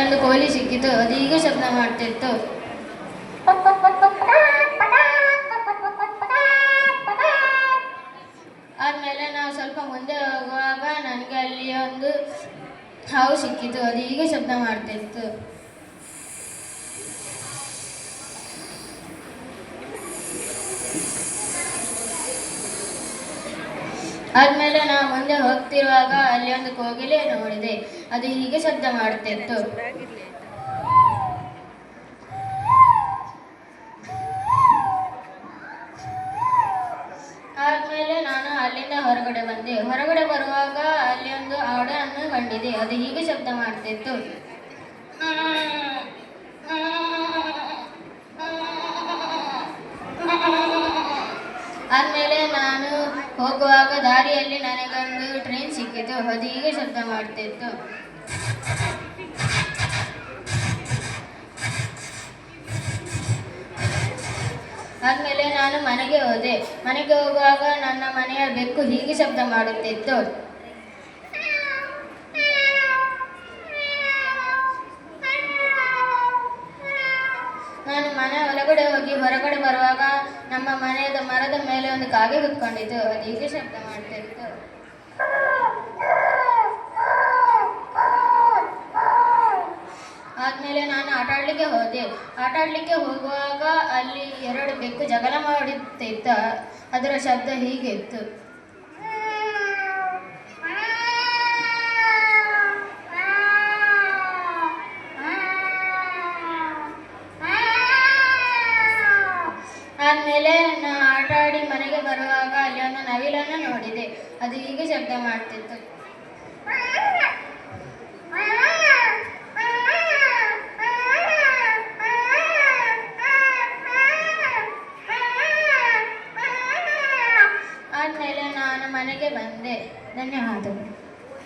ಒಂದು ಕೋಳಿ ಸಿಕ್ಕಿತು, ಅದು ಈಗ ಶಬ್ದ ಮಾಡ್ತಿತ್ತು. ಆದ್ಮೇಲೆ ನಾವು ಸ್ವಲ್ಪ ಮುಂದೆ ಹೋಗುವಾಗ ನನಗೆ ಅಲ್ಲಿ ಒಂದು ಹಾವು ಸಿಕ್ಕಿತು, ಅದು ಈಗ ಶಬ್ದ ಮಾಡ್ತಿತ್ತು. ಆದ್ಮೇಲೆ ನಾ ಮುಂದೆ ಹೋಗ್ತಿರುವಾಗ ಅಲ್ಲಿ ಒಂದು ಕೋಗಿಲೆ ನೋಡಿದೆ. ಅದು ಹೀಗೆ ಶಬ್ದ ಮಾಡ್ತಿತ್ತು ಆದ್ಮೇಲೆ ನಾನು ಅಲ್ಲಿಂದ ಹೊರಗಡೆ ಬಂದೆ. ಹೊರಗಡೆ ಬರುವಾಗ ಅಲ್ಲಿ ಒಂದು ಆಡನ್ನು ಕಂಡಿದೆ. ಅದು ಹೀಗೆ ಶಬ್ದ ಮಾಡ್ತಿತ್ತು ಆದ್ಮೇಲೆ ನಾನು ಹೋಗುವಾಗ ದಾರಿಯಲ್ಲಿ ನನಗೊಂದು ಟ್ರೈನ್ ಸಿಕ್ಕಿತು. ಅದು ಹೀಗೆ ಶಬ್ದ ಮಾಡ್ತಿತ್ತು. ಆದ್ಮೇಲೆ ನಾನು ಮನೆಗೆ ಹೋದೆ. ಮನೆಗೆ ಹೋಗುವಾಗ ನನ್ನ ಮನೆಯ ಬೆಕ್ಕು ಹೀಗೆ ಶಬ್ದ ಮಾಡುತ್ತಿತ್ತು. ನಾನು ಮನೆ ಒಳಗಡೆ ಹೋಗಿ ಹೊರಗಡೆ ಬರುವಾಗ ನಮ್ಮ ಮನೆಯ ಮರದ ಮೇಲೆ ಒಂದು ಕಾಗೆ ಅದು ಹೀಗೆ ಶಬ್ದ ಮಾಡ್ತಿತ್ತು ಆದ್ಮೇಲೆ ನಾನು ಆಟ ಆಡ್ಲಿಕ್ಕೆ ಹೋದೆ. ಆಟ ಆಡ್ಲಿಕ್ಕೆ ಹೋಗುವಾಗ ಅಲ್ಲಿ ಎರಡು ಬೆಕ್ಕು ಜಗಳ ಮಾಡುತ್ತಿತ್ತ ಅದರ ಶಬ್ದ ಹೀಗೆ ಇತ್ತು. ಆದ್ಮೇಲೆ ನಾ ಆಟ ಆಡಿ ಮನೆಗೆ ಬರುವಾಗ ಅಲ್ಲಿ ಒಂದು ನವಿಲನ್ನು ನೋಡಿದೆ. ಅದು ಹೀಗೆ ಶಬ್ದ ಮಾಡ್ತಿತ್ತು. ಆದ್ಮೇಲೆ ನಾನು ಮನೆಗೆ ಬಂದೆ. ಧನ್ಯವಾದಗಳು.